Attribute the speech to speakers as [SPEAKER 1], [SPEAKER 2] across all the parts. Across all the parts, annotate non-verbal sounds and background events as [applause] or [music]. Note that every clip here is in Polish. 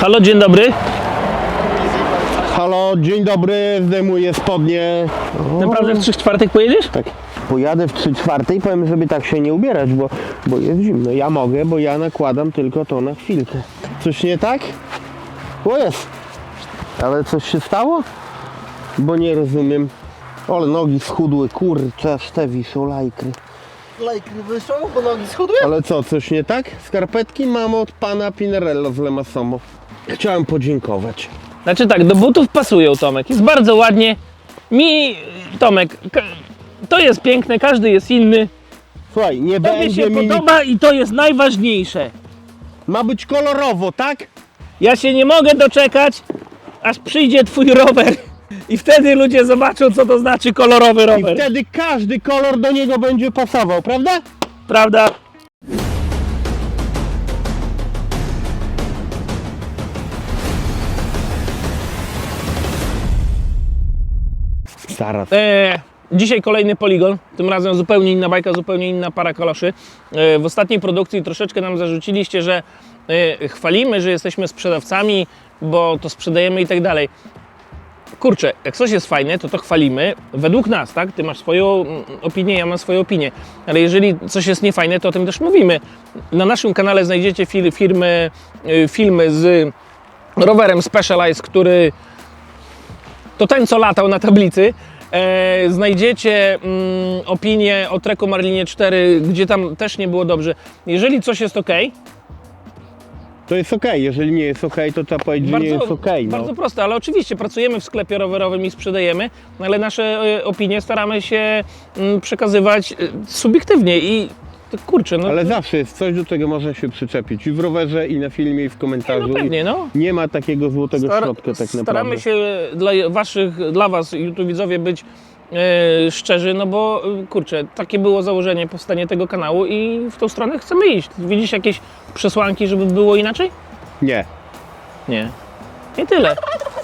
[SPEAKER 1] Halo, dzień dobry.
[SPEAKER 2] Halo, dzień dobry, zdejmuję spodnie. O,
[SPEAKER 1] Naprawdę w 3 czwartek pojedziesz?
[SPEAKER 2] Tak, pojadę w 3 czwarte i powiem, żeby tak się nie ubierać, bo, bo jest zimno. Ja mogę, bo ja nakładam tylko to na chwilkę. Coś nie tak? O jest. Ale coś się stało? Bo nie rozumiem. Ale nogi schudły, kurczę, aż te wiszą lajkry.
[SPEAKER 3] Lajkry wyszło, bo nogi schudły?
[SPEAKER 2] Ale co, coś nie tak? Skarpetki mam od pana Pinarello z Lemasomo. Chciałem podziękować.
[SPEAKER 1] Znaczy tak, do butów pasują Tomek. Jest bardzo ładnie. Mi, Tomek, to jest piękne, każdy jest inny.
[SPEAKER 2] Słuchaj, nie
[SPEAKER 1] Tobie
[SPEAKER 2] będzie
[SPEAKER 1] się
[SPEAKER 2] mi...
[SPEAKER 1] podoba i to jest najważniejsze.
[SPEAKER 2] Ma być kolorowo, tak?
[SPEAKER 1] Ja się nie mogę doczekać, aż przyjdzie twój rower. I wtedy ludzie zobaczą, co to znaczy kolorowy
[SPEAKER 2] I
[SPEAKER 1] rower.
[SPEAKER 2] wtedy każdy kolor do niego będzie pasował, prawda?
[SPEAKER 1] Prawda?
[SPEAKER 2] Zaraz.
[SPEAKER 1] E, dzisiaj kolejny poligon, tym razem zupełnie inna bajka, zupełnie inna para kaloszy. E, w ostatniej produkcji troszeczkę nam zarzuciliście, że e, chwalimy, że jesteśmy sprzedawcami, bo to sprzedajemy i tak dalej. Kurczę, jak coś jest fajne, to to chwalimy. Według nas, tak? Ty masz swoją mm, opinię, ja mam swoją opinię. Ale jeżeli coś jest niefajne, to o tym też mówimy. Na naszym kanale znajdziecie fil, firmy, filmy z rowerem Specialized, który to ten, co latał na tablicy. E, znajdziecie mm, opinię o Treku Marlinie 4, gdzie tam też nie było dobrze. Jeżeli coś jest ok,
[SPEAKER 2] To jest ok, jeżeli nie jest ok, to trzeba powiedzieć, że nie jest ok. No.
[SPEAKER 1] bardzo proste, ale oczywiście pracujemy w sklepie rowerowym i sprzedajemy, ale nasze e, opinie staramy się mm, przekazywać e, subiektywnie i to kurczę, no,
[SPEAKER 2] Ale zawsze jest coś, do czego można się przyczepić. I w rowerze, i na filmie, i w komentarzu.
[SPEAKER 1] no pewnie, no.
[SPEAKER 2] Nie ma takiego złotego
[SPEAKER 1] Star-
[SPEAKER 2] środka tak naprawdę.
[SPEAKER 1] Staramy się dla waszych, dla was, YouTube widzowie, być e, szczerzy, no bo e, kurczę, takie było założenie powstania tego kanału i w tą stronę chcemy iść. Widzisz jakieś przesłanki, żeby było inaczej?
[SPEAKER 2] Nie.
[SPEAKER 1] Nie. I tyle.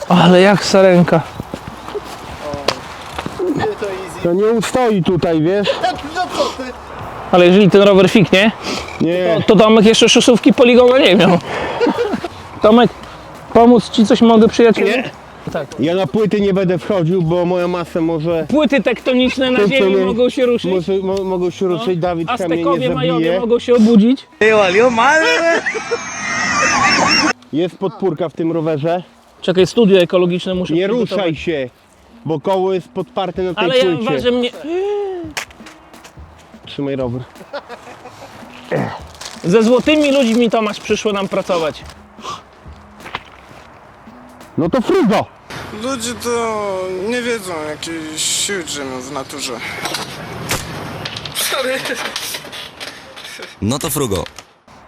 [SPEAKER 1] Ale jak sarenka.
[SPEAKER 3] Nie, to easy.
[SPEAKER 2] To nie ustoi tutaj, wiesz? [laughs]
[SPEAKER 3] No co ty?
[SPEAKER 1] Ale jeżeli ten rower fiknie,
[SPEAKER 2] Nie.
[SPEAKER 1] to Tomek jeszcze szosówki poligona nie miał. Tomek, pomóc ci coś mogę przyjacielu?
[SPEAKER 2] Nie.
[SPEAKER 1] Tak.
[SPEAKER 2] Ja na płyty nie będę wchodził, bo moja masa może...
[SPEAKER 1] Płyty tektoniczne na
[SPEAKER 2] To
[SPEAKER 1] ziemi mogą się ruszyć.
[SPEAKER 2] może mo, mogą się ruszyć, Dawid mnie nie
[SPEAKER 1] Aztekowie majowie
[SPEAKER 2] zabije.
[SPEAKER 1] mogą się obudzić.
[SPEAKER 2] Jest podpórka w tym rowerze.
[SPEAKER 1] Czekaj, studio ekologiczne muszę
[SPEAKER 2] Nie
[SPEAKER 1] przygotować.
[SPEAKER 2] ruszaj się, bo koło jest podparte na tej
[SPEAKER 1] Ale ja
[SPEAKER 2] płycie.
[SPEAKER 1] ważę mnie.
[SPEAKER 2] Trzymaj rower.
[SPEAKER 1] Ze złotymi ludźmi Tomasz przyszło nam pracować.
[SPEAKER 2] No to frugo!
[SPEAKER 4] Ludzie to nie wiedzą, jakiej siły drzemią w naturze.
[SPEAKER 5] No to frugo.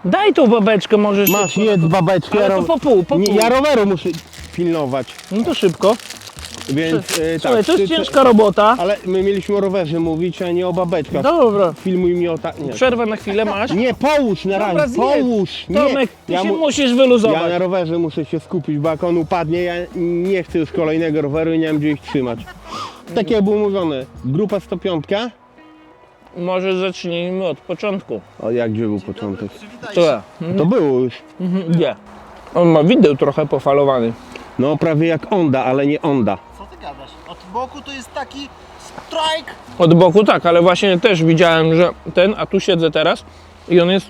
[SPEAKER 1] Daj tą babeczkę, możesz.
[SPEAKER 2] Masz, jedz babeczkę.
[SPEAKER 1] Ale
[SPEAKER 2] ja
[SPEAKER 1] to po pół, po
[SPEAKER 2] Nie,
[SPEAKER 1] pół.
[SPEAKER 2] ja roweru muszę pilnować,
[SPEAKER 1] No to szybko.
[SPEAKER 2] Więc e,
[SPEAKER 1] Słuchaj,
[SPEAKER 2] tak.
[SPEAKER 1] to jest
[SPEAKER 2] ty-
[SPEAKER 1] ciężka robota.
[SPEAKER 2] Ale my mieliśmy o rowerze mówić, a nie o babeczkach.
[SPEAKER 1] Dobra.
[SPEAKER 2] Filmuj mnie o tak. Nie.
[SPEAKER 1] Przerwę na chwilę masz.
[SPEAKER 2] nie, połóż na
[SPEAKER 1] Dobra,
[SPEAKER 2] razie,
[SPEAKER 1] zjedz.
[SPEAKER 2] połóż. Nie.
[SPEAKER 1] Tomek, ty
[SPEAKER 2] ja,
[SPEAKER 1] się
[SPEAKER 2] mu-
[SPEAKER 1] musisz
[SPEAKER 2] ja
[SPEAKER 1] wyluzować.
[SPEAKER 2] na rowerze muszę się skupić, bo jak on upadnie, ja nie chcę już kolejnego roweru i nie mam gdzie ich trzymać. Tak jak było mówione, grupa 105.
[SPEAKER 1] Może zacznijmy od początku.
[SPEAKER 2] O, jak gdzie był początek?
[SPEAKER 1] To ja.
[SPEAKER 2] To było już.
[SPEAKER 1] Mhm, Gdzie? On ma wideł trochę pofalowany.
[SPEAKER 2] No prawie jak Onda, ale nie Onda.
[SPEAKER 3] Gadasz? Od boku to jest taki strike.
[SPEAKER 1] Od boku tak, ale właśnie też widziałem, że ten, a tu siedzę teraz i on jest.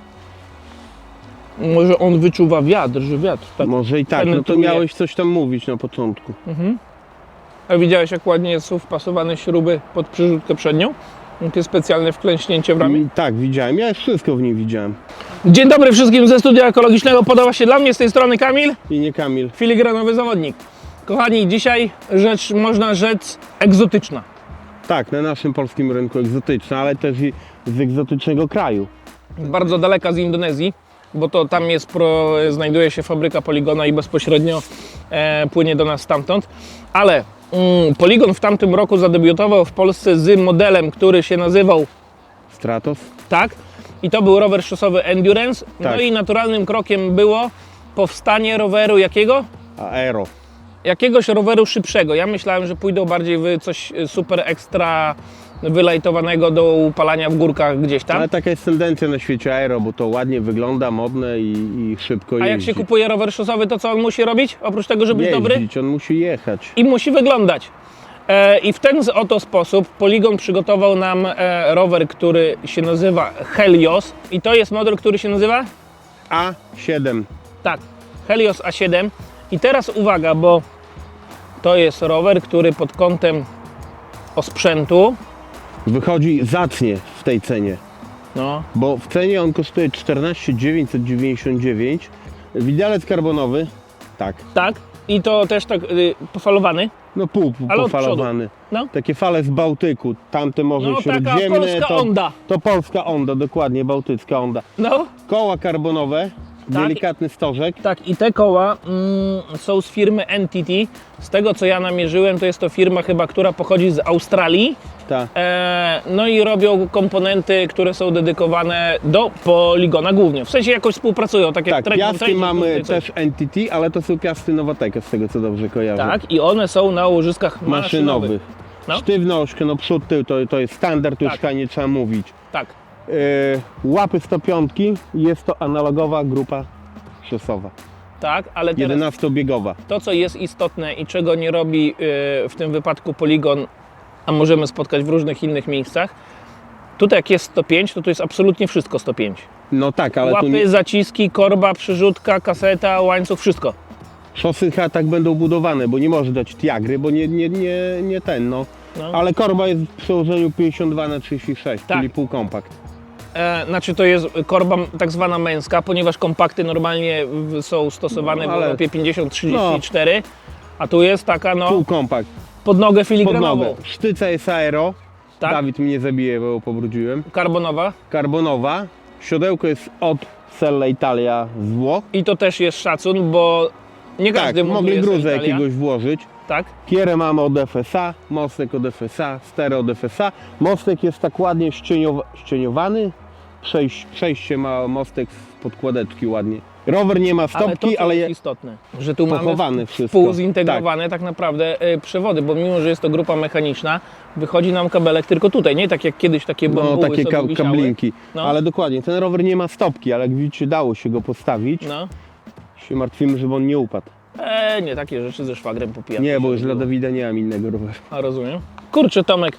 [SPEAKER 1] Może on wyczuwa wiatr, że wiatr. Tak.
[SPEAKER 2] Może i tak, no to
[SPEAKER 1] penetruje.
[SPEAKER 2] miałeś coś tam mówić na początku.
[SPEAKER 1] A widziałeś, jak ładnie są wpasowane śruby pod przyrzutkę przednią? Takie specjalne wklęśnięcie w ramię.
[SPEAKER 2] I, tak, widziałem. Ja już wszystko w nim widziałem.
[SPEAKER 1] Dzień dobry wszystkim ze studia ekologicznego. Podoba się dla mnie z tej strony Kamil,
[SPEAKER 2] I nie Kamil.
[SPEAKER 1] filigranowy zawodnik. Kochani, dzisiaj rzecz, można rzec, egzotyczna.
[SPEAKER 2] Tak, na naszym polskim rynku egzotyczna, ale też i z egzotycznego kraju.
[SPEAKER 1] Bardzo daleka z Indonezji, bo to tam jest, pro, znajduje się fabryka Poligona i bezpośrednio e, płynie do nas stamtąd. Ale mm, Poligon w tamtym roku zadebiutował w Polsce z modelem, który się nazywał
[SPEAKER 2] Stratos.
[SPEAKER 1] tak. I to był rower szosowy Endurance. No
[SPEAKER 2] Tak.
[SPEAKER 1] i naturalnym krokiem było powstanie roweru jakiego?
[SPEAKER 2] Aero.
[SPEAKER 1] Jakiegoś roweru szybszego. Ja myślałem, że pójdą bardziej w coś y, super ekstra wylajtowanego do upalania w górkach gdzieś tam.
[SPEAKER 2] Ale taka jest tendencja na świecie aero, bo to ładnie wygląda, modne i, i szybko
[SPEAKER 1] A jak
[SPEAKER 2] jeździ.
[SPEAKER 1] się kupuje rower szosowy, to co on musi robić? Oprócz tego, żeby być dobry?
[SPEAKER 2] Jeździć, on musi jechać.
[SPEAKER 1] I musi wyglądać. E, I w ten oto sposób Polygon przygotował nam e, rower, który się nazywa Helios. I to jest model, który się nazywa?
[SPEAKER 2] A7.
[SPEAKER 1] Tak, Helios A7. I teraz uwaga, bo to jest rower, który pod kątem osprzętu,
[SPEAKER 2] Wychodzi zacnie w tej cenie,
[SPEAKER 1] no,
[SPEAKER 2] bo w cenie on kosztuje 14 999. Widelec karbonowy, tak,
[SPEAKER 1] tak, i to też tak y, pofalowany.
[SPEAKER 2] no pół
[SPEAKER 1] Ale od
[SPEAKER 2] pofalowany.
[SPEAKER 1] No.
[SPEAKER 2] Takie fale z Bałtyku, tamte Morze
[SPEAKER 1] No, taka
[SPEAKER 2] Śródziemne.
[SPEAKER 1] polska
[SPEAKER 2] to,
[SPEAKER 1] Onda.
[SPEAKER 2] To polska Onda, dokładnie, bałtycka Onda.
[SPEAKER 1] No,
[SPEAKER 2] Koła karbonowe,
[SPEAKER 1] Tak.
[SPEAKER 2] delikatny stożek.
[SPEAKER 1] tak, i te koła mm, są z firmy Entity. Z tego co ja namierzyłem, to jest to firma chyba, która pochodzi z Australii.
[SPEAKER 2] Tak.
[SPEAKER 1] E, no i robią komponenty, które są dedykowane do poligona głównie. W sensie jakoś współpracują, tak jak
[SPEAKER 2] Tak,
[SPEAKER 1] Trek
[SPEAKER 2] piasty
[SPEAKER 1] Mountain,
[SPEAKER 2] mamy
[SPEAKER 1] coś.
[SPEAKER 2] też NTT, ale to są piasty Nowateka, z tego co dobrze kojarzę.
[SPEAKER 1] Tak, i one są na łożyskach maszynowych.
[SPEAKER 2] Maszynowych.
[SPEAKER 1] No.
[SPEAKER 2] No przód, tył, to, to jest standard, już
[SPEAKER 1] Tak.
[SPEAKER 2] chyba nie trzeba mówić.
[SPEAKER 1] Tak.
[SPEAKER 2] Yy, łapy 105, jest to analogowa grupa szosowa,
[SPEAKER 1] Tak, ale teraz
[SPEAKER 2] 11-biegowa.
[SPEAKER 1] to, co jest istotne i czego nie robi y, w tym wypadku poligon, a możemy spotkać w różnych innych miejscach, tutaj jak jest 105, to tu jest absolutnie wszystko 105.
[SPEAKER 2] No tak, ale tu
[SPEAKER 1] Łapy,
[SPEAKER 2] nie,
[SPEAKER 1] zaciski, korba, przyrzutka, kaseta, łańcuch, wszystko.
[SPEAKER 2] szosy chyba tak będą budowane, bo nie może dać tiagry, bo nie, nie, nie, nie ten, no.
[SPEAKER 1] No.
[SPEAKER 2] Ale korba jest w przełożeniu 52 na 36,
[SPEAKER 1] Tak.
[SPEAKER 2] czyli półkompakt.
[SPEAKER 1] E, znaczy to jest korba tak zwana męska, ponieważ kompakty normalnie w- są stosowane
[SPEAKER 2] No,
[SPEAKER 1] w
[SPEAKER 2] ale-
[SPEAKER 1] Europie 50-34, a tu jest taka no
[SPEAKER 2] Półkompakt,
[SPEAKER 1] pod nogę
[SPEAKER 2] pod
[SPEAKER 1] filigranową.
[SPEAKER 2] nogę. Sztyca jest aero,
[SPEAKER 1] Tak,
[SPEAKER 2] Dawid mnie zabije, bo ją pobrudziłem.
[SPEAKER 1] karbonowa.
[SPEAKER 2] Karbonowa, siodełko jest od Sella Italia z Włoch.
[SPEAKER 1] I to też jest szacun, bo nie
[SPEAKER 2] Tak,
[SPEAKER 1] każdy
[SPEAKER 2] mogli
[SPEAKER 1] montuje
[SPEAKER 2] gruzę
[SPEAKER 1] Italia.
[SPEAKER 2] jakiegoś włożyć.
[SPEAKER 1] Tak,
[SPEAKER 2] Kierę mamy od FSA, mostek od FSA, stereo od FSA. Mostek jest tak ładnie ścieniowa- ścieniowany. Przejś, przejście ma mostek z podkładeczki ładnie. Rower nie ma
[SPEAKER 1] ale to
[SPEAKER 2] stopki,
[SPEAKER 1] co
[SPEAKER 2] ale
[SPEAKER 1] jest
[SPEAKER 2] je,
[SPEAKER 1] istotne, że tu mamy współzintegrowane tak, naprawdę e, przewody, bo mimo, że jest to grupa mechaniczna, wychodzi nam kabelek tylko tutaj, nie tak jak kiedyś takie
[SPEAKER 2] no,
[SPEAKER 1] bambuły
[SPEAKER 2] takie
[SPEAKER 1] sobie
[SPEAKER 2] ka- kablinki.
[SPEAKER 1] No.
[SPEAKER 2] Ale dokładnie, ten rower nie ma stopki, ale jak widzicie dało się go postawić.
[SPEAKER 1] No.
[SPEAKER 2] Się martwimy, żeby on nie upadł.
[SPEAKER 1] E, nie, takie rzeczy ze szwagrem popijam.
[SPEAKER 2] Nie, bo już dla Dawida nie mam innego roweru.
[SPEAKER 1] A rozumiem. Kurczę, Tomek.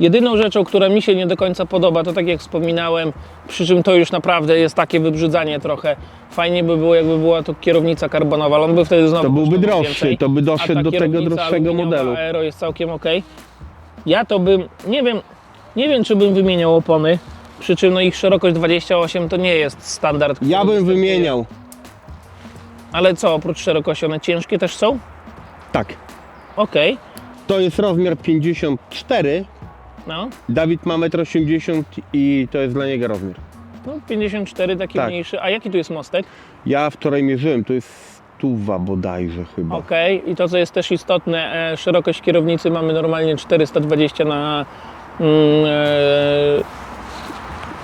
[SPEAKER 1] Jedyną rzeczą, która mi się nie do końca podoba, to tak jak wspominałem, przy czym to już naprawdę jest takie wybrzydzanie trochę. Fajnie by było, jakby była to kierownica karbonowa, ale on by wtedy znowu
[SPEAKER 2] To byłby
[SPEAKER 1] kosztował
[SPEAKER 2] droższy,
[SPEAKER 1] więcej.
[SPEAKER 2] to by
[SPEAKER 1] A
[SPEAKER 2] doszedł
[SPEAKER 1] ta
[SPEAKER 2] do tego
[SPEAKER 1] kierownica
[SPEAKER 2] droższego
[SPEAKER 1] aluminiowa
[SPEAKER 2] modelu.
[SPEAKER 1] Aero jest całkiem ok. Ja to bym, nie wiem, nie wiem czy bym wymieniał opony, przy czym no ich szerokość 28 to nie jest standard. który
[SPEAKER 2] Ja bym
[SPEAKER 1] występuje.
[SPEAKER 2] wymieniał.
[SPEAKER 1] Ale co, oprócz szerokości one ciężkie też są?
[SPEAKER 2] Tak.
[SPEAKER 1] Okej,
[SPEAKER 2] To jest rozmiar 54.
[SPEAKER 1] no.
[SPEAKER 2] Dawid ma 1,80 m i to jest dla niego rozmiar.
[SPEAKER 1] No, 54 taki
[SPEAKER 2] Tak.
[SPEAKER 1] mniejszy. A jaki tu jest mostek?
[SPEAKER 2] Ja wczoraj mierzyłem, to jest stuwa bodajże chyba.
[SPEAKER 1] Okej. I to, co jest też istotne, e, szerokość kierownicy mamy normalnie 420 na. Mm,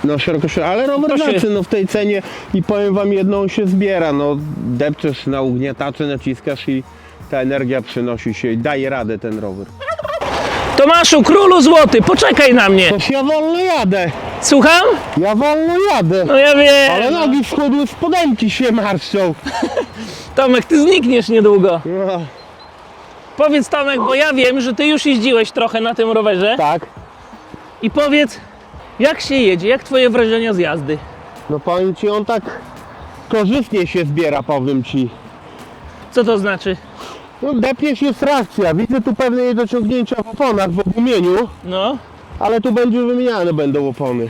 [SPEAKER 2] No szerokość, ale rower
[SPEAKER 1] się-
[SPEAKER 2] no w tej cenie i powiem wam jedno, on się zbiera, no depczesz na ugniatacze, naciskasz i ta energia przenosi się i daje radę ten rower.
[SPEAKER 1] Tomaszu, królu złoty, poczekaj na mnie!
[SPEAKER 2] Toż ja wolno jadę,
[SPEAKER 1] Słucham?
[SPEAKER 2] ja wolno jadę.
[SPEAKER 1] No ja wiem.
[SPEAKER 2] Ale
[SPEAKER 1] no.
[SPEAKER 2] nogi schudły, spodenki się marszczą.
[SPEAKER 1] Tomek, ty znikniesz niedługo.
[SPEAKER 2] No,
[SPEAKER 1] Powiedz Tomek, bo ja wiem, że ty już jeździłeś trochę na tym rowerze.
[SPEAKER 2] tak,
[SPEAKER 1] I powiedz, jak się jedzie, jak twoje wrażenia z jazdy?
[SPEAKER 2] no powiem ci, on tak korzystnie się zbiera, powiem ci.
[SPEAKER 1] Co to znaczy?
[SPEAKER 2] No depniesz jest reakcja, widzę tu pewne niedociągnięcia w oponach, w ogumieniu,
[SPEAKER 1] No,
[SPEAKER 2] ale tu będzie wymieniane będą opony.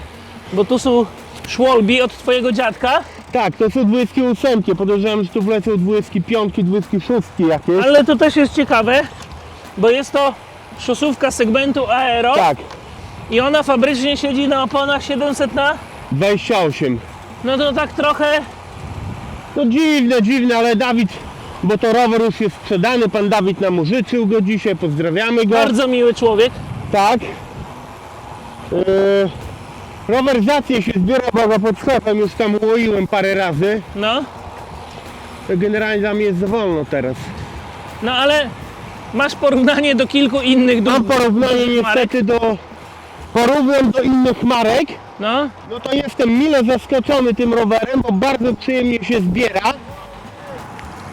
[SPEAKER 1] bo tu są szwolbi od twojego dziadka,
[SPEAKER 2] Tak, to są 28, podejrzewam, że tu wlecą 25, 26 jakieś.
[SPEAKER 1] ale to też jest ciekawe, bo jest to szosówka segmentu aero
[SPEAKER 2] Tak,
[SPEAKER 1] i ona fabrycznie siedzi na oponach 700 na...
[SPEAKER 2] 28.
[SPEAKER 1] No to tak trochę...
[SPEAKER 2] No dziwne, dziwne, ale Dawid, bo to rower już jest sprzedany, pan Dawid nam użyczył go dzisiaj, pozdrawiamy go.
[SPEAKER 1] Bardzo miły człowiek.
[SPEAKER 2] Tak. Yy, rower zacnie się zbiera, bo go pod sklepem już tam ułoiłem parę razy.
[SPEAKER 1] No,
[SPEAKER 2] Generalnie mnie jest za wolno teraz.
[SPEAKER 1] no ale Masz porównanie do kilku innych
[SPEAKER 2] Mam
[SPEAKER 1] dużych-
[SPEAKER 2] porównanie niestety do... Porównam do innych marek,
[SPEAKER 1] No,
[SPEAKER 2] no to jestem mile zaskoczony tym rowerem, bo bardzo przyjemnie się zbiera.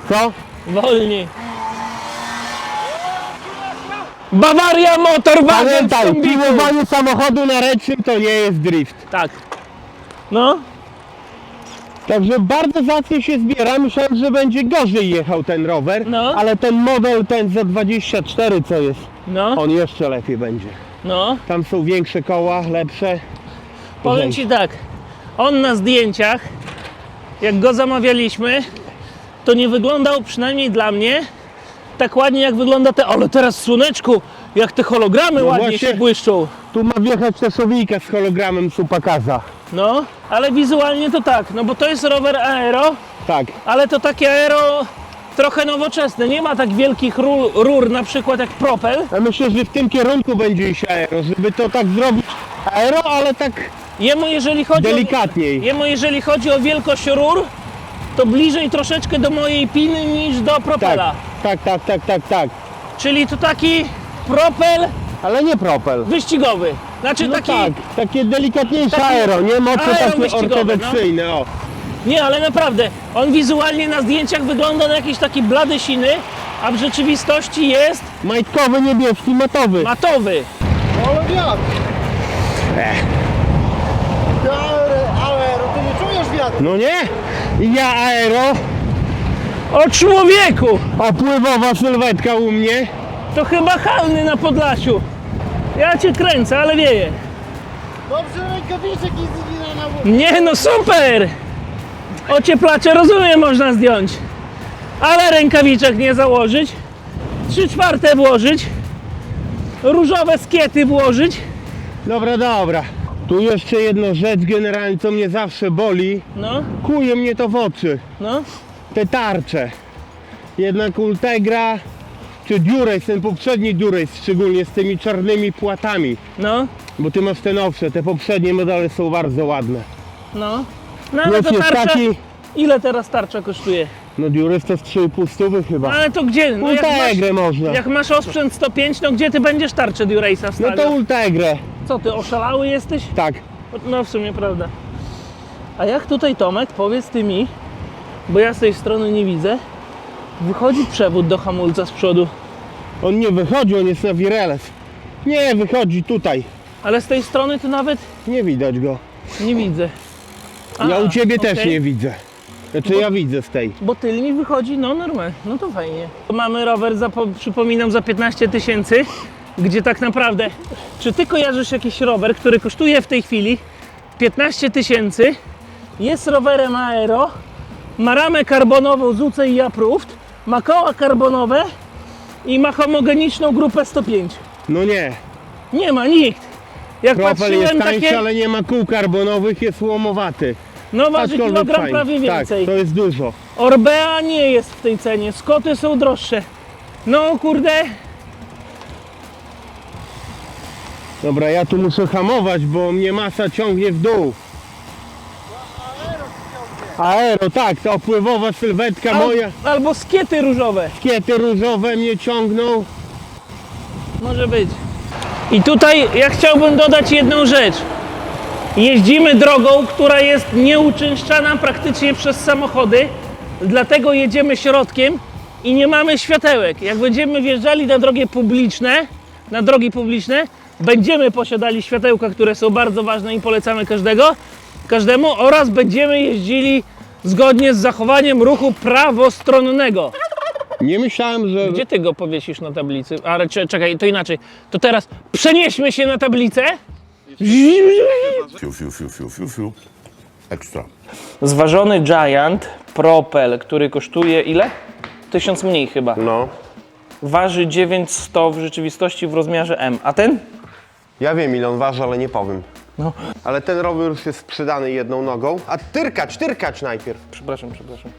[SPEAKER 2] Co?
[SPEAKER 1] wolniej. Bawaria Motorwagen w
[SPEAKER 2] Pamiętaj, piłowanie samochodu na ręcznym to nie jest drift.
[SPEAKER 1] Tak. No,
[SPEAKER 2] Także bardzo zacnie się zbiera. Myślałem, że będzie gorzej jechał ten rower,
[SPEAKER 1] No.
[SPEAKER 2] ale ten model, ten za 24 co jest,
[SPEAKER 1] no,
[SPEAKER 2] on jeszcze lepiej będzie.
[SPEAKER 1] No.
[SPEAKER 2] Tam są większe koła, lepsze.
[SPEAKER 1] Powiem Ci tak, on na zdjęciach, jak go zamawialiśmy, to nie wyglądał przynajmniej dla mnie tak ładnie jak wygląda te, ale teraz słoneczku, jak te hologramy
[SPEAKER 2] No
[SPEAKER 1] ładnie
[SPEAKER 2] właśnie.
[SPEAKER 1] się błyszczą.
[SPEAKER 2] Tu ma wjechać też owika z hologramem Supakaza.
[SPEAKER 1] No, ale wizualnie to tak, no bo to jest rower aero,
[SPEAKER 2] Tak,
[SPEAKER 1] ale to takie aero trochę nowoczesne. Nie ma tak wielkich rur, rur na przykład jak Propel.
[SPEAKER 2] ja myślę, że w tym kierunku będzie iść aero, żeby to tak zrobić aero, ale tak
[SPEAKER 1] Jemu jeżeli chodzi
[SPEAKER 2] delikatniej.
[SPEAKER 1] O, jemu jeżeli chodzi o wielkość rur, to bliżej troszeczkę do mojej piny niż do
[SPEAKER 2] Tak,
[SPEAKER 1] Propela.
[SPEAKER 2] tak, tak, tak, tak, tak.
[SPEAKER 1] Czyli to taki Propel
[SPEAKER 2] Ale nie propel.
[SPEAKER 1] wyścigowy. Znaczy
[SPEAKER 2] No
[SPEAKER 1] taki.
[SPEAKER 2] tak, takie delikatniejsze
[SPEAKER 1] taki
[SPEAKER 2] aero, nie moce
[SPEAKER 1] aero
[SPEAKER 2] takie
[SPEAKER 1] wyścigowe,
[SPEAKER 2] ortodoksyjne, o.
[SPEAKER 1] Nie, ale naprawdę, on wizualnie na zdjęciach wygląda na jakiś taki blady siny, a w rzeczywistości jest
[SPEAKER 2] Majtkowy, niebieski, matowy.
[SPEAKER 1] matowy.
[SPEAKER 3] Ale wiatr! Ale, ale, ty nie czujesz wiatru?
[SPEAKER 2] No nie? I ja aero,
[SPEAKER 1] O człowieku!
[SPEAKER 2] opływowa sylwetka u mnie.
[SPEAKER 1] To chyba halny na Podlasiu. Ja cię kręcę, ale wieje.
[SPEAKER 3] Dobrze, rękawiczek i zwina na górę.
[SPEAKER 1] Nie no super! Ocieplacze rozumiem można zdjąć. Ale rękawiczek nie założyć. Trzy czwarte włożyć. Różowe skiety włożyć.
[SPEAKER 2] Dobra, dobra. Tu jeszcze jedna rzecz generalnie, co mnie zawsze boli.
[SPEAKER 1] No,
[SPEAKER 2] Kuje mnie to w oczy.
[SPEAKER 1] no.
[SPEAKER 2] Te tarcze. Jednak Ultegra czy Durace, ten poprzedni Durace, szczególnie z tymi czarnymi płatami.
[SPEAKER 1] No,
[SPEAKER 2] Bo ty masz te nowsze, te poprzednie modele są bardzo ładne.
[SPEAKER 1] no. No ale to
[SPEAKER 2] jest
[SPEAKER 1] tarcza...
[SPEAKER 2] taki,
[SPEAKER 1] Ile teraz tarcza kosztuje?
[SPEAKER 2] no Durace to z 3,5 stówy
[SPEAKER 1] No
[SPEAKER 2] chyba.
[SPEAKER 1] ale to gdzie? No jak masz,
[SPEAKER 2] Ultegrę można.
[SPEAKER 1] jak masz osprzęt 105, no gdzie ty będziesz tarczę Durace'a
[SPEAKER 2] No
[SPEAKER 1] wstawiał?
[SPEAKER 2] to Ultegrę,
[SPEAKER 1] Co ty, oszalały jesteś?
[SPEAKER 2] tak.
[SPEAKER 1] No w sumie prawda. A jak tutaj Tomek, powiedz ty mi, bo ja z tej strony nie widzę, wychodzi przewód do hamulca z przodu,
[SPEAKER 2] On nie wychodzi, on jest na wireles. Nie, wychodzi tutaj.
[SPEAKER 1] ale z tej strony to nawet
[SPEAKER 2] Nie widać go.
[SPEAKER 1] nie widzę.
[SPEAKER 2] Ja u ciebie też
[SPEAKER 1] okej.
[SPEAKER 2] nie widzę. Znaczy ja widzę z tej.
[SPEAKER 1] Bo tylni wychodzi, no normalnie, no to fajnie. Mamy rower, za, po- przypominam, za 15 tysięcy, gdzie tak naprawdę, czy ty kojarzysz jakiś rower, który kosztuje w tej chwili 15 tysięcy, jest rowerem aero, ma ramę karbonową z UCI Approved, ma koła karbonowe i ma homogeniczną grupę 105.
[SPEAKER 2] No nie.
[SPEAKER 1] Nie ma nikt. Jak
[SPEAKER 2] Propel jest
[SPEAKER 1] patrzyłem
[SPEAKER 2] tańszy,
[SPEAKER 1] takie,
[SPEAKER 2] ale nie ma kół karbonowych, jest łomowaty.
[SPEAKER 1] no waży
[SPEAKER 2] Aczkolwiek
[SPEAKER 1] kilogram
[SPEAKER 2] fajny.
[SPEAKER 1] prawie
[SPEAKER 2] Tak,
[SPEAKER 1] więcej.
[SPEAKER 2] to jest dużo.
[SPEAKER 1] Orbea nie jest w tej cenie, Skoty są droższe. No kurde,
[SPEAKER 2] Dobra, ja tu muszę hamować, bo mnie masa ciągnie w dół. Aero, tak, ta opływowa sylwetka
[SPEAKER 1] al,
[SPEAKER 2] moja.
[SPEAKER 1] albo skiety różowe.
[SPEAKER 2] Kiety różowe mnie ciągną.
[SPEAKER 1] Może być. I tutaj ja chciałbym dodać jedną rzecz. Jeździmy drogą, która jest nieuczęszczana praktycznie przez samochody, dlatego jedziemy środkiem i nie mamy światełek. Jak będziemy wjeżdżali na drogie publiczne, na drogi publiczne, będziemy posiadali światełka, które są bardzo ważne i polecamy każdego, każdemu oraz będziemy jeździli zgodnie z zachowaniem ruchu prawostronnego.
[SPEAKER 2] Nie myślałem, że...
[SPEAKER 1] Gdzie ty go powiesisz na tablicy? Ale cze- czekaj, to inaczej. To teraz przenieśmy się na tablicę.
[SPEAKER 5] Fiu, fiu, fiu, fiu, fiu, fiu. Ekstra.
[SPEAKER 1] Zważony Giant Propel, który kosztuje ile? Tysiąc mniej chyba.
[SPEAKER 2] No,
[SPEAKER 1] Waży 900 w rzeczywistości w rozmiarze M. A ten?
[SPEAKER 2] ja wiem ile on waży, ale nie powiem.
[SPEAKER 1] No.
[SPEAKER 2] Ale ten rower już jest sprzedany jedną nogą. A tyrkacz, tyrkacz najpierw.
[SPEAKER 1] Przepraszam, przepraszam.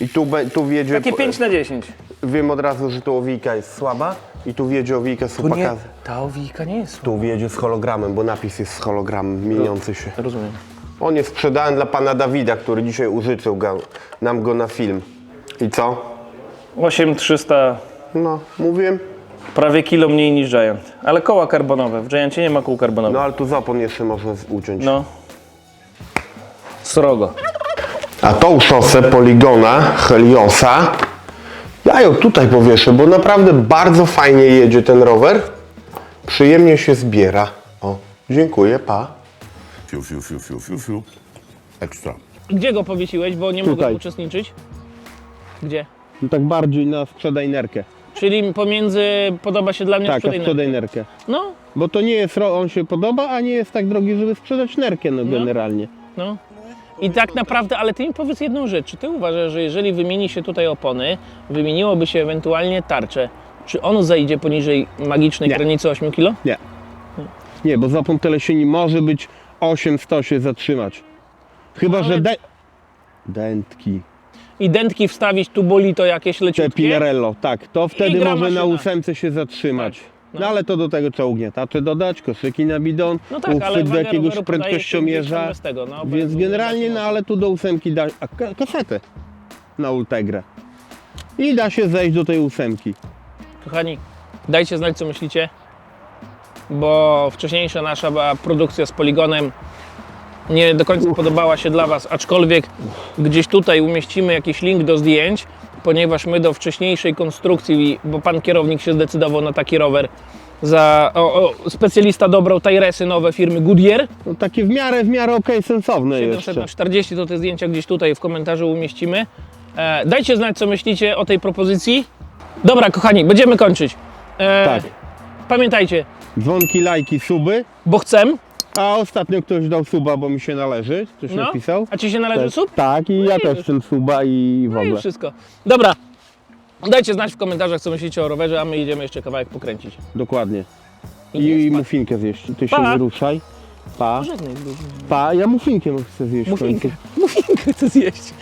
[SPEAKER 2] I tu, be- tu wiedzie...
[SPEAKER 1] Takie 5 na 10.
[SPEAKER 2] Wiem od razu, że tu owijka jest słaba i tu wiedzie owijka z
[SPEAKER 1] To nie, ta owijka nie jest.
[SPEAKER 2] Tu wiedzie z hologramem, bo napis jest z hologramem mieniący się.
[SPEAKER 1] Rozumiem.
[SPEAKER 2] On jest sprzedany dla pana Dawida, który dzisiaj użyczył go, nam go na film. I co?
[SPEAKER 1] 8300,
[SPEAKER 2] No, mówiłem.
[SPEAKER 1] prawie kilo mniej niż Giant. Ale koła karbonowe. W Giantie nie ma kół
[SPEAKER 2] No
[SPEAKER 1] karbonowych.
[SPEAKER 2] ale tu zapon jeszcze można z- uciąć.
[SPEAKER 1] No. Srogo.
[SPEAKER 2] A tą szosę Poligona Heliosa ja ją tutaj powieszę, bo naprawdę bardzo fajnie jedzie ten rower. Przyjemnie się zbiera. O, dziękuję, pa.
[SPEAKER 5] Fiu, fiu, fiu, fiu, fiu, fiu. Ekstra.
[SPEAKER 1] Gdzie go powiesiłeś, bo nie
[SPEAKER 2] Tutaj.
[SPEAKER 1] mogę uczestniczyć? Gdzie?
[SPEAKER 2] No tak bardziej na sprzedajnerkę.
[SPEAKER 1] Czyli pomiędzy podoba się dla mnie
[SPEAKER 2] Tak, a
[SPEAKER 1] sprzedaj na-
[SPEAKER 2] sprzedajnerkę.
[SPEAKER 1] No,
[SPEAKER 2] Bo to nie jest, ro- on się podoba, a nie jest tak drogi, żeby sprzedać nerkę, no generalnie.
[SPEAKER 1] no. I tak naprawdę, ale ty mi powiedz jedną rzecz. Czy ty uważasz, że jeżeli wymieni się tutaj opony, wymieniłoby się ewentualnie tarczę, czy on zejdzie poniżej magicznej
[SPEAKER 2] Nie.
[SPEAKER 1] granicy 8 kg?
[SPEAKER 2] Nie. Nie, bo zapon telesieni może być 800 się zatrzymać. Chyba,
[SPEAKER 1] Ale-
[SPEAKER 2] że de- dętki,
[SPEAKER 1] I dętki wstawić, tu boli to jakieś
[SPEAKER 2] te
[SPEAKER 1] leciutkie?
[SPEAKER 2] Pinarello, tak, to wtedy
[SPEAKER 1] gra
[SPEAKER 2] może na
[SPEAKER 1] maszyna.
[SPEAKER 2] ósemce się zatrzymać.
[SPEAKER 1] No.
[SPEAKER 2] Ale to do tego trzeba ugniatacze dodać, koszyki na bidon,
[SPEAKER 1] No tak,
[SPEAKER 2] uchwyt do jakiegoś prędkościomierza.
[SPEAKER 1] tego, no,
[SPEAKER 2] Więc generalnie, no ale tu do ósemki da, a ka- kasetę na Ultegrę. I da się zejść do tej ósemki.
[SPEAKER 1] Kochani, dajcie znać, co myślicie, bo wcześniejsza nasza była produkcja z poligonem nie do końca podobała się dla Was, aczkolwiek gdzieś tutaj umieścimy jakiś link do zdjęć, ponieważ my do wcześniejszej konstrukcji, bo pan kierownik się zdecydował na taki rower, za, o, o, specjalista dobrał Tyresy nowe firmy Goodyear,
[SPEAKER 2] No takie w miarę, w miarę okej, sensowne jeszcze.
[SPEAKER 1] 700 na 40 to te zdjęcia gdzieś tutaj w komentarzu umieścimy. E, dajcie znać, co myślicie o tej propozycji. Dobra, kochani, będziemy kończyć. E,
[SPEAKER 2] Tak.
[SPEAKER 1] Pamiętajcie,
[SPEAKER 2] Dzwonki, lajki, suby.
[SPEAKER 1] bo chcę.
[SPEAKER 2] A ostatnio ktoś dał suba, bo mi się należy. Ktoś
[SPEAKER 1] No.
[SPEAKER 2] napisał.
[SPEAKER 1] A ci się należy
[SPEAKER 2] Też-
[SPEAKER 1] sub?
[SPEAKER 2] Tak, i ja
[SPEAKER 1] i
[SPEAKER 2] też
[SPEAKER 1] już.
[SPEAKER 2] suba i w
[SPEAKER 1] No i
[SPEAKER 2] ogóle.
[SPEAKER 1] wszystko. Dobra. Dajcie znać w komentarzach, co myślicie o rowerze, a my idziemy jeszcze kawałek pokręcić.
[SPEAKER 2] Dokładnie.
[SPEAKER 1] I
[SPEAKER 2] I, mufinkę zjeść. Ty
[SPEAKER 1] Pa.
[SPEAKER 2] się nie ruszaj. Pa.
[SPEAKER 1] Żadnej
[SPEAKER 2] Pa, ja mufinkę chcę zjeść w
[SPEAKER 1] Mufinkę. Mufinkę chcę zjeść.